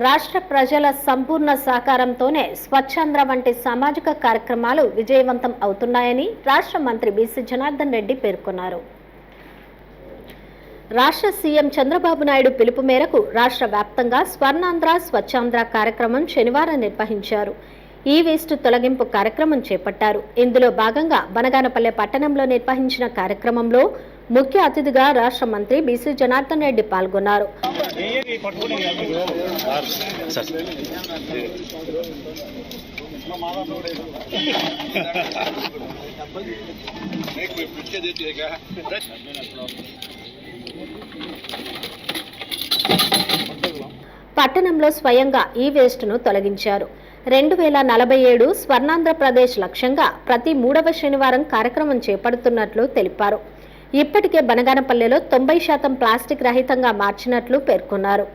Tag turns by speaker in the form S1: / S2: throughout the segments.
S1: రాష్ట్ర ప్రజల సంపూర్ణ సహకారంతోనే స్వచ్ఛాంధ్ర వంటి సామాజిక కార్యక్రమాలు విజయవంతం అవుతున్నాయని రాష్ట్ర మంత్రి బీసీ జనార్దన్ రెడ్డి పేర్కొన్నారు. రాష్ట్ర సీఎం చంద్రబాబు నాయుడు పిలుపు మేరకు రాష్ట్ర వ్యాప్తంగా స్వర్ణాంధ్ర స్వచ్ఛాంధ్ర కార్యక్రమం శనివారం నిర్వహించారు. ఈ వేస్ట్ తొలగింపు కార్యక్రమం చేపట్టారు. ఇందులో భాగంగా బనగానపల్లె పట్టణంలో నిర్వహించిన కార్యక్రమంలో ముఖ్య అతిథిగా రాష్ట్ర మంత్రి బీసీ జనార్దన్ రెడ్డి పాల్గొన్నారు. పట్టణంలో స్వయంగా ఈ వేస్ట్ను తొలగించారు. రెండు వేల నలభై ఏడు స్వర్ణాంధ్రప్రదేశ్ లక్ష్యంగా ప్రతి మూడవ శనివారం కార్యక్రమం చేపడుతున్నట్లు తెలిపారు. ఇప్పటికే బనగానపల్లెలో తొంభై శాతం ప్లాస్టిక్ రహితంగా మార్చినట్లు పేర్కొన్నారు.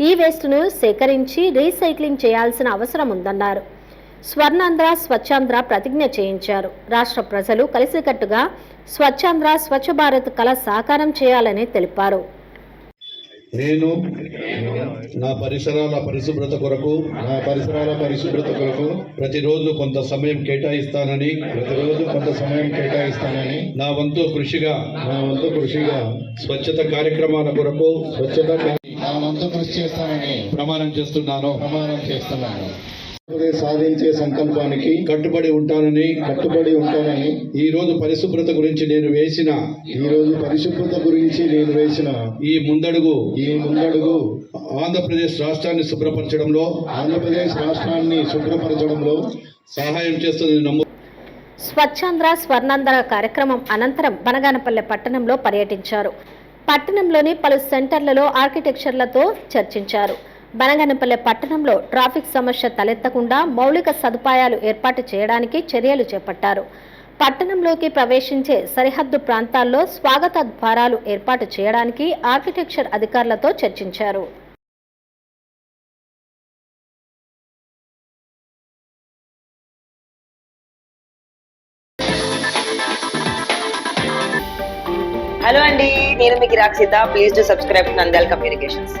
S1: ఈ వేస్ట్ను సేకరించి రీసైక్లింగ్ చేయాల్సిన అవసరం ఉందన్నారు. స్వర్ణాంధ్ర స్వచ్ఛాంధ్ర ప్రతిజ్ఞ చేయించారు. రాష్ట్ర ప్రజలు కలిసికట్టుగా స్వచ్ఛాంధ్ర స్వచ్ఛ భారత్ కళ సాకారం చేయాలని తెలిపారు.
S2: నేను నా పరిసరాల పరిశుభ్రత కొరకు
S3: నా పరిసరాల పరిశుభ్రత కొరకు
S2: ప్రతిరోజు కొంత సమయం కేటాయిస్తానని
S3: ప్రతిరోజు కొంత సమయం కేటాయిస్తానని
S2: నా వంతు కృషిగా
S3: నా వంతు కృషిగా
S2: స్వచ్ఛత కార్యక్రమాల కొరకు
S3: స్వచ్ఛత నా వంతు కృషి చేస్తానని
S2: ప్రమాణం చేస్తున్నాను.
S3: ప్రమాణం చేస్తున్నాను. సాధించే సంకల్పానికి
S2: కట్టుబడి ఉంటానని
S3: కట్టుబడి ఉంటానని
S2: ఈ రోజు పరిశుభ్రత గురించి నేను వేసిన
S3: ఈ రోజు పరిశుభ్రత గురించి నేను వేసిన
S2: ఈ ముందడుగు
S3: ఈ ముందడుగు
S2: ఆంధ్రప్రదేశ్ రాష్ట్రాన్ని శుభ్రపరచడంలో
S3: ఆంధ్రప్రదేశ్ రాష్ట్రాన్ని శుభ్రపరచడంలో
S2: సహాయం చేస్తుందని నమ్ము
S1: స్వచ్ఛాంధ్ర స్వర్ణాంధ్ర కార్యక్రమం అనంతరం బనగానపల్లె పట్టణంలో పర్యటించారు. పట్టణంలోని పలు సెంటర్లలో ఆర్కిటెక్చర్లతో చర్చించారు. బనగనపల్లె పట్టణంలో ట్రాఫిక్ సమస్య తలెత్తకుండా మౌలిక సదుపాయాలు ఏర్పాటు చేయడానికి చర్యలు చేపట్టారు. పట్టణంలోకి ప్రవేశించే సరిహద్దు ప్రాంతాల్లో స్వాగత ద్వారాలు ఏర్పాటు చేయడానికి ఆర్కిటెక్చర్ అధికారులతో చర్చించారు.
S4: హలో అండి నేను మీకు Rakshita please to subscribe Nandal communications